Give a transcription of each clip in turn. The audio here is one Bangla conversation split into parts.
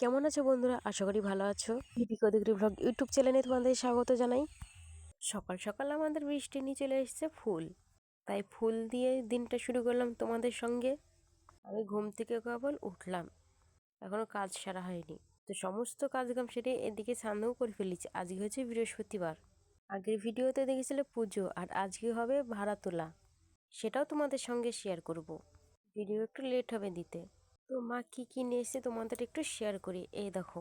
কেমন আছো বন্ধুরা? আশা করি ভালো আছো। দীপিকা দিগ্রি ব্লগ ইউটিউব চ্যানেলে তোমাদের স্বাগত জানাই। সকাল সকাল আমাদের বৃষ্টি নিয়ে চলে এসেছে ফুল। তাই ফুল দিয়ে দিনটা শুরু করলাম তোমাদের সঙ্গে। আমি ঘুম থেকে কেবল উঠলাম। এখনও কাজ সারা হয়নি। তো সমস্ত কাজকাম সেরে এদিকে স্নানও করে ফেলেছি। আজকে হচ্ছে বৃহস্পতিবার। আগের ভিডিওতে দেখেছিলে পুজো আর আজকে হবে ভাড়া তোলা সেটাও তোমাদের সঙ্গে শেয়ার করব। ভিডিও একটু লেট হবে দিতে। তো মা কি কি নিয়ে এসেছে তোমাদের একটু শেয়ার করি? এই দেখো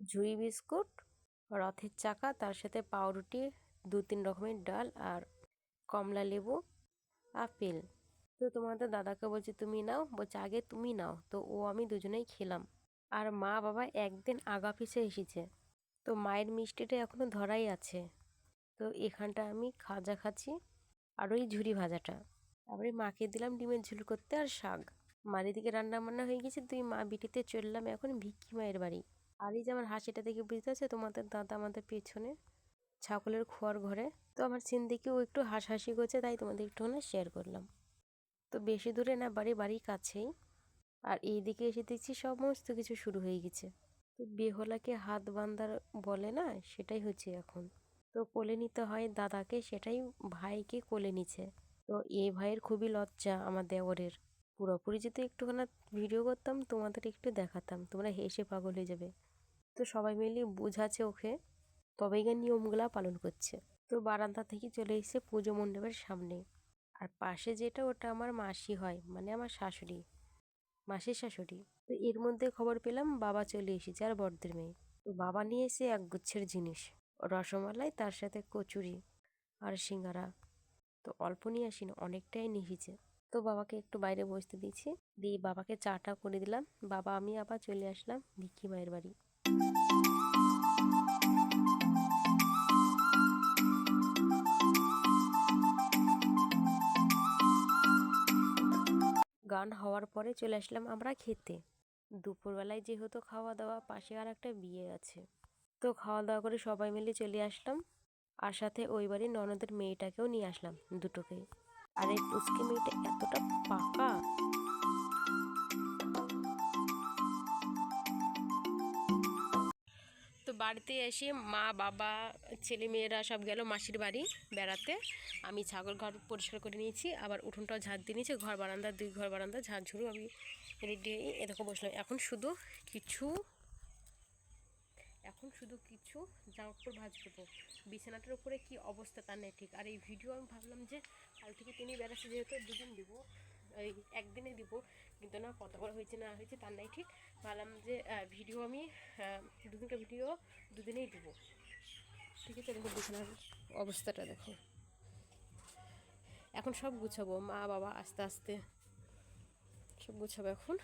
ঝুড়ি বিস্কুট, রথের চাকা, তার সাথে পাউরুটি দু তিন রকমের ডাল আর কমলা লেবু, আপেল। তো তোমাদের দাদাকে বলছে, তুমি নাও। বলছে, আগে তুমি নাও। তো ও, আমি দুজনেই খেলাম। আর মা বাবা একদিন আগা পিছে এসেছে। তো মায়ের মিষ্টিটা এখনও ধরাই আছে। তো এখানটা আমি খাজা খাচ্ছি। আর ওই ঝুড়ি ভাজাটা। তারপরে মাকে দিলাম ডিমের ঝুল করতে আর শাক। মার এদিকে রান্না বান্না হয়ে গেছে তুই মা বিটিতে চললাম এখন ভিক্ষি মায়ের বাড়ি। আর এই যে আমার হাসিটা দেখে বুঝতে পারছ তোমাদের দাদা আমাদের পেছনে ছাগলের খোয়ার ঘরে। তো আমার সিন দেখে ও একটু হাসাহাসি করছে, তাই তোমাদের একটুখানি শেয়ার করলাম। তো বেশি দূরে না, বাড়ি বাড়ির কাছেই। আর এইদিকে এসে দেখছি সমস্ত কিছু শুরু হয়ে গেছে। তো বেহলাকে হাত বান্ধার বলে না, সেটাই হচ্ছে এখন। তো কোলে নিতে হয় দাদাকে, সেটাই ভাইকে কোলে নিছে। তো এই ভাইয়ের খুবই লজ্জা আমার দেওরের। পুরোপুরি যদি একটুখানি ভিডিও করতাম, তোমাদের একটু দেখাতাম। তোমরা হেসে পাগল হয়ে যাবে। তো সবাই মিলে বুঝাচ্ছে ওকে, তবেই গিয়ে নিয়মগুলা পালন করছে। তো বারান্দা থেকে চলে এসেছে পুজো মণ্ডপের সামনে। আর পাশে যেটা, ওটা আমার মাসি হয় মানে আমার শাশুড়ি, মাসির শাশুড়ি। তো এর মধ্যে খবর পেলাম, বাবা চলে এসেছে আর বড়দের মেয়ে। তো বাবা নিয়ে এসে এক গুচ্ছের জিনিস, রসমালাই, তার সাথে কচুরি আর সিঙ্গারা। তো অল্প নিয়ে আসিনি, অনেকটাই নিয়ে এসেছে। তো বাবাকে একটু বাইরে বসতে দিয়েছি। দিয়ে বাবাকে চাটা করে দিলাম। বাবা, আমি আবার চলে আসলাম ভিক্ষি মায়ের বাড়ি। গান হওয়ার পরে চলে আসলাম আমরা খেতে। দুপুরবেলায় যেহেতু খাওয়া দাওয়া পাশে আর একটা বিয়ে আছে। তো খাওয়া দাওয়া করে সবাই মিলে চলে আসলাম। আর সাথে ওই বাড়ির ননদের মেয়েটাকেও নিয়ে আসলাম দুটোকে আর এই পুচকি মেয়েটা এতটা পাকা। তো বাড়িতে এসে মা, বাবা, ছেলে মেয়েরা সব গেল মাসির বাড়ি বেড়াতে। আমি ছাগল ঘর পরিষ্কার করে নিয়েছি, আবার উঠোনটাও ঝাড় দিয়ে নিয়েছি, ঘর বারান্দা, দুই ঘর বারান্দা ঝাড় ঝুড়ু আমি রেডি হয়ে এরকম বসলাম। এখন শুধু কিছু এখন শুধু কিছু জামা কাপড় ভাজ বিছানাটার উপরে কি অবস্থা তা নেই ঠিক। আর এই ভিডিও আমি ভাবলাম যে কাল থেকে তিনি বেড়াচ্ছে যেহেতু দুদিন দিব এই একদিনে দিব কিন্তু না কত বড় হয়েছে না হয়েছে তার নাই ঠিক। ভাবলাম যে ভিডিও আমি আহ, দুদিনকে ভিডিও দুদিনেই দিব। ঠিক আছে দেখো বিছানার অবস্থাটা দেখো। এখন সব গুছাবো মা বাবা আস্তে আস্তে সব গুছাবো এখন।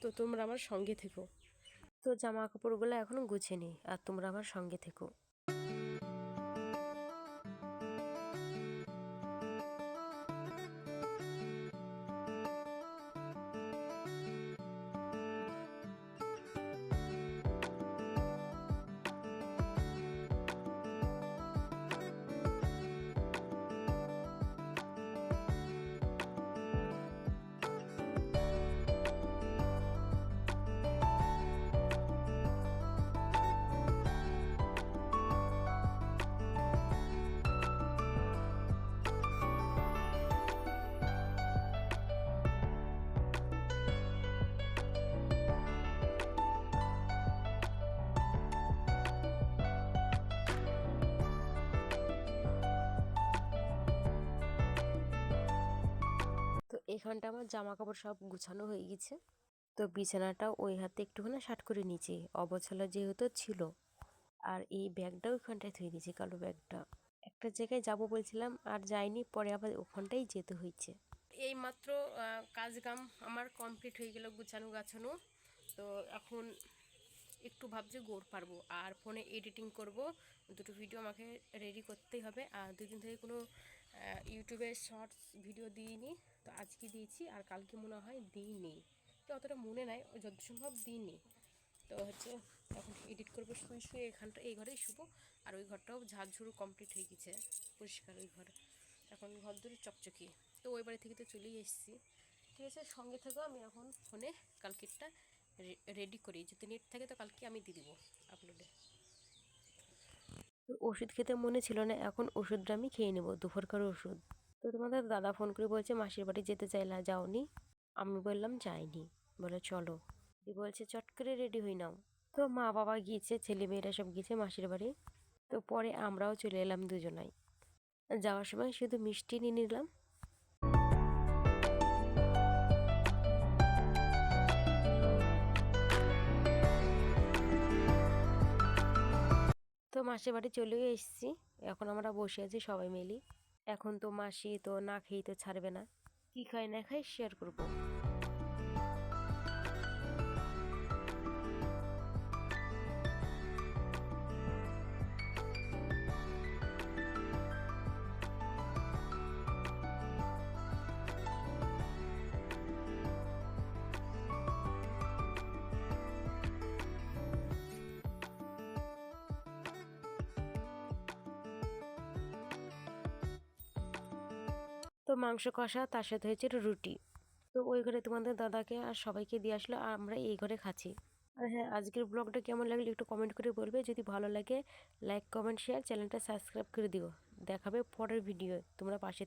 তো তোমরা আমার সঙ্গে থেকো। তো জামা কাপড়গুলো এখনও গুছিয়ে নিই আর তোমরা আমার সঙ্গে থেকো। এখানটা আমার জামা কাপড় সব গুছানো হয়ে গেছে। তো বিছানাটা ওই হাতে একটুখানি শার্ট করে নিচে অবছলা যেহেতু ছিল। আর এই ব্যাগটাও ওখানটায় থুয়ে দিয়েছি, কালো ব্যাগটা। একটা জায়গায় যাব বলছিলাম, আর যাইনি, পরে আবার ওখানটাই যেতে হয়েছে। এই মাত্র কাজ কাম আমার কমপ্লিট হয়ে গেল গুছানো গাছানো তো এখন একটু ভাবছি গোড় পারব। আর ফোনে এডিটিং করব। দুটো ভিডিও আমাকে রেডি করতেই হবে। আর দুদিন থেকে কোনো ইউটিউবে শর্টস ভিডিও দিইনি। তো আজকে দিয়েছি, আর কালকে মনে হয় দিইনি। তো অতটা মনে নাই, যত সম্ভব দিইনি। তো হচ্ছে এখন এডিট করব, শুয়ে শুয়ে এখানটা, এই ঘরেই শুবো। আর ওই ঘরটাও ঝাড়ঝুড়ু কমপ্লিট হয়ে গেছে। পরিষ্কার ওই ঘর। এখন ঘর দূরে চকচকি। তো ওই বাড়ি থেকে তো চলেই এসেছি। ঠিক আছে, সঙ্গে থেকেও আমি এখন ফোনে। কালকেরটা রেডি করি। যদি নেট থাকে তো কালকে আমি দিয়ে দিব আপলোডে ওষুধ খেতে মনে ছিল না, এখন ওষুধটা আমি খেয়ে নেব, দুপুরকার ওষুধ। তো তোমাদের দাদা ফোন করে বলছে, মাসির বাড়ি যেতে চাইলা, যাওনি? আমি বললাম, যাইনি। বলে, চলো। বলছে, চট করে রেডি হই নাও। তো মা বাবা গিয়েছে ছেলে মেয়েরা সব গিয়েছে মাসির বাড়ি। তো পরে আমরাও চলে এলাম দুজনাই। যাওয়ার সময় শুধু মিষ্টি নিয়ে নিলাম তো মাসির বাড়ি চলেও এসেছি। এখন আমরা বসে আছি সবাই মিলি। এখন তো মাসি তো না খেয়েই তো ছাড়বে না। কি খাই না খাই শেয়ার করব। মাংস কষা, তার সাথে হয়েছে রুটি। তো ওই ঘরে তোমাদের দাদাকে আর সবাইকে দিয়ে আসলো, আর আমরা এই ঘরে খাচ্ছি। আর হ্যাঁ আজকের ব্লগটা কেমন লাগল একটু কমেন্ট করে বলবে। যদি ভালো লাগে লাইক কমেন্ট শেয়ার চ্যানেলটা সাবস্ক্রাইব করে দিও। দেখাবে পরের ভিডিও তোমরা পাশে